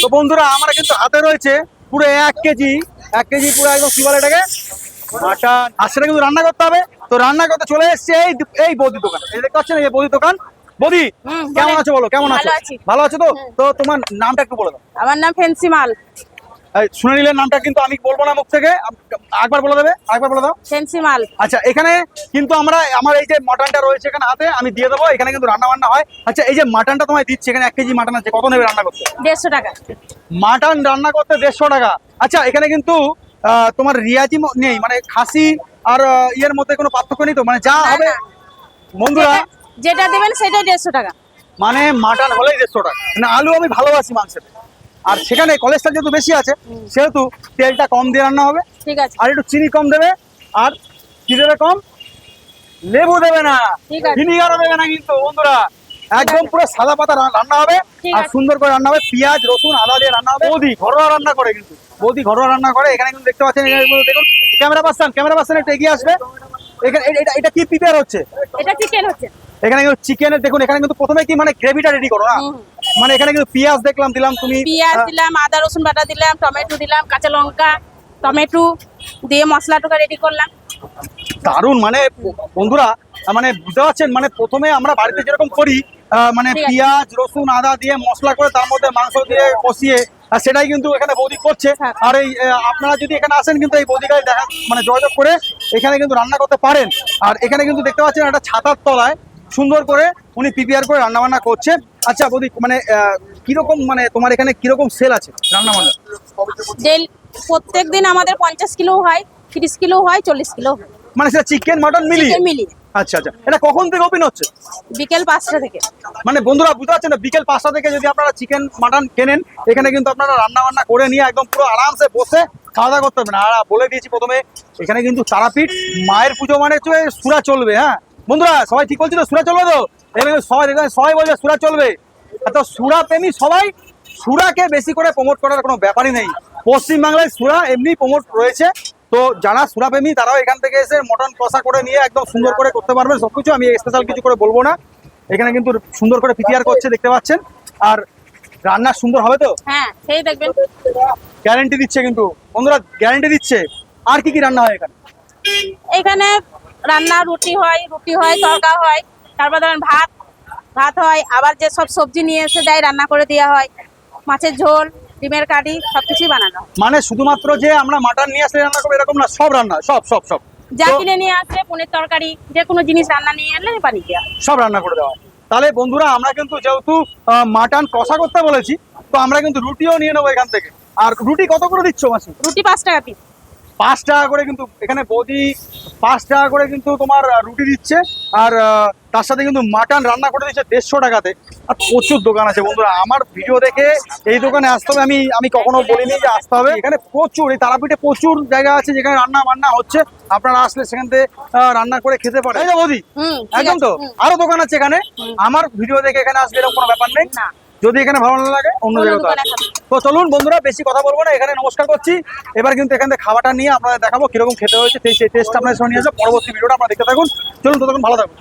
তো বন্ধুরা আমরা কিন্তু হাতে রয়েছে পুরো এক কেজি এক কেজি পুরো একদম কি বলে এটাকে। মাটন। আর সেটা কিন্তু রান্না করতে হবে। তো রান্না করতে চলে এসছে এই এই বৌদির দোকান। এই দেখতে পাচ্ছেন এই বৌদির দোকান। বৌদি হুম, কেমন আছো বলো? কেমন আছো? ভালো আছি। তো? তো তোমার নামটা একটু বলে দাও। আমার নাম ফেন্সি মাল শুনে নিলে নামটা কিন্তু আমি বলব না মুখ থেকে। একবার বলে দেবে? একবার বলে দাও। ফেন্সিমাল আচ্ছা এখানে কিন্তু আমরা আমার এই যে মাটনটা রয়েছে এখানে হাতে আমি দিয়ে দেবো। এখানে কিন্তু রান্না বান্না হয়। আচ্ছা এই যে মাটনটা তোমায় দিচ্ছে এখানে এক কেজি মাটন আছে। কত নেবে রান্না করতে? দেড়শো টাকা। মাটন রান্না করতে দেড়শো টাকা। আচ্ছা এখানে কিন্তু আহ, তোমার রিয়াজি নেই মানে খাসি আর ইয়ের মধ্যে কোনো পার্থক্য নেই তো? মানে যা হবে বন্ধুরা। যেটা- যেটা দেবেন সেটাই দেড়শো টাকা। মানে মাটন হলেই দেড়শো টাকা। মানে আলু আমি ভালোবাসি মাংসের আর সেখানে কলেস্ট্রল যেহেতু বেশি আছে সেহেতু তেলটা কম দিয়ে রান্না হবে। ঠিক আছে। আর একটু চিনি কম দেবে আর কি দেবে কম? লেবু দেবে না ভিনিগারও দেবে না কিন্তু বন্ধুরা। একদম পুরো সাদা পাতা রান্না হবে আর সুন্দর করে রান্না হবে। পেঁয়াজ রসুন আদা দিয়ে রান্না হবে। বৌদি ঘরোয়া রান্না করে কিন্তু। বৌদি ঘরোয়া রান্না করে এখানে কিন্তু দেখতে পাচ্ছেন দেখুন ক্যামেরা পাচ্ছেন ক্যামেরা পাচ্ছেন একটু এগিয়ে আসবে। এখানে এটা এটা কি প্রিপেয়ার হচ্ছে? এটা চিকেন হচ্ছে। এখানে কিন্তু চিকেনের দেখুন এখানে কিন্তু প্রথমে কি মানে গ্রেভিটা রেডি করো না। মানে এখানে কিন্তু পেঁয়াজ দেখলাম দিলাম তুমি পেঁয়াজ দিলাম আদা রসুন বাটা দিলাম টমেটো দিলাম কাঁচা লঙ্কা টমেটো দিয়ে মশলাটুকা রেডি করলাম। দারুণ মানে বন্ধুরা মানে বুঝতে পারছেন মানে প্রথমে আমরা বাড়িতে যেরকম করি মানে পেঁয়াজ রসুন আদা দিয়ে মশলা করে তার মধ্যে মাংস দিয়ে কষিয়ে আর সেটাই কিন্তু এখানে বৌদি করছে। হ্যাঁ। আর এই আপনারা যদি এখানে আসেন কিন্তু এই বৌদি গায়ে দেখা মানে যোগাযোগ করে এখানে কিন্তু রান্না করতে পারেন। আর এখানে কিন্তু দেখতে পাচ্ছেন একটা ছাতার তলায় সুন্দর করে উনি প্রিপেয়ার করে রান্নাবান্না করছে আচ্ছা বৌদি মানে কীরকম মানে তোমার এখানে কীরকম সেল আছে রান্না বান্না ডেল প্রত্যেক দিন আমাদের পঞ্চাশ কিলো হয় তিরিশ কিলো হয় চল্লিশ কিলো মানে সেটা চিকেন মাটন মিলিয়ে? মিলিয়ে। আচ্ছা আচ্ছা। এটা কখন থেকে ওপেন হচ্ছে? বিকেল পাঁচটা থেকে। মানে বন্ধুরা বুঝতে পারছেন না বিকেল পাঁচটা থেকে যদি আপনারা চিকেন মাটন কেনেন এখানে কিন্তু আপনারা রান্না বান্না করে নিয়ে একদম পুরো আরামসে বসে খাওয়া দাওয়া করতে হবে না আর বলে দিয়েছি প্রথমে এখানে কিন্তু তারাপীঠ মায়ের পুজো মানে সুরা চলবে হ্যাঁ? বন্ধুরা সবাই ঠিক বলছিল সুরা চলবে তো? এখানে সবাই দেখবেন সবাই বলছে সুরা চলবে। তো সুরা প্রেমী সবাই সুরাকে বেশি করে প্রমোট করার কোনো ব্যাপারই নেই। পশ্চিমবাংলায় সুরা এমনি প্রমোট রয়েছে। তো যারা সুরা প্রেমী তারাও এখান থেকে এসে মটন কষা করে নিয়ে একদম সুন্দর করে করতে সবকিছু। আমি স্পেশাল কিছু করে বলব না। এখানে কিন্তু সুন্দর করে করছে দেখতে পাচ্ছেন। আর রান্না সুন্দর হবে তো? হ্যাঁ সেই দেখবেন। গ্যারান্টি দিচ্ছে কিন্তু। বন্ধুরা গ্যারান্টি দিচ্ছে। আর কি কি রান্না হয় এখানে? এখানে রান্না রুটি হয় রুটি হয় তরকা হয়। তারপর ধরেন ভাত ভাত হয় আবার যে সব সবজি নিয়ে এসে দেয় রান্না করে দেওয়া হয়। মাছের ঝোল ডিমের কারি সবকিছুই বানানো। মানে শুধুমাত্র যে আমরা মাটন নিয়ে আসলে রান্না করব এরকম না সব রান্না সব সব সব। যা কিনে নিয়ে আসে পনির তরকারি যে কোনো জিনিস রান্না নিয়ে এলে বানিয়ে দেওয়া সব রান্না করে দেওয়া। তাহলে বন্ধুরা আমরা কিন্তু যেহেতু মাটন কষা করতে বলেছি তো আমরা কিন্তু রুটিও নিয়ে নেব এখান থেকে। আর রুটি কত করে দিচ্ছ মাসি? রুটি পাঁচ টাকা পিস পাঁচ টাকা করে কিন্তু এখানে বৌদি পাঁচ টাকা করে কিন্তু তোমার রুটি দিচ্ছে। আর তার সাথে কিন্তু মাটন রান্না করে দিচ্ছে দেড়শো টাকাতে। আর প্রচুর দোকান আছে বন্ধুরা। আমার ভিডিও দেখে এই দোকানে আসতে হবে। আমি আমি কখনো বলিনি যে আসতে হবে। এখানে প্রচুর এই তারাপীঠে প্রচুর জায়গা আছে যেখানে রান্না বান্না হচ্ছে। আপনারা আসলে সেখান থেকে রান্না করে খেতে পারেন। বৌদি একদম তো? আরও দোকান আছে এখানে? আমার ভিডিও দেখে এখানে আসলে এরকম কোনো ব্যাপার নেই। যদি এখানে ভালো না লাগে অন্য জায়গায় তো চলুন বন্ধুরা বেশি কথা বলব না। এখানে নমস্কার করছি। এবার কিন্তু এখান থেকে খাবারটা নিয়ে আপনাদের দেখাবো কীরকম খেতে হয়েছে। সেই টেস্ট আপনাদের সঙ্গে নিয়ে আসব। পরবর্তী ভিডিওটা আপনারা দেখতে থাকুন। চলুন ততক্ষণ ভালো থাকুন।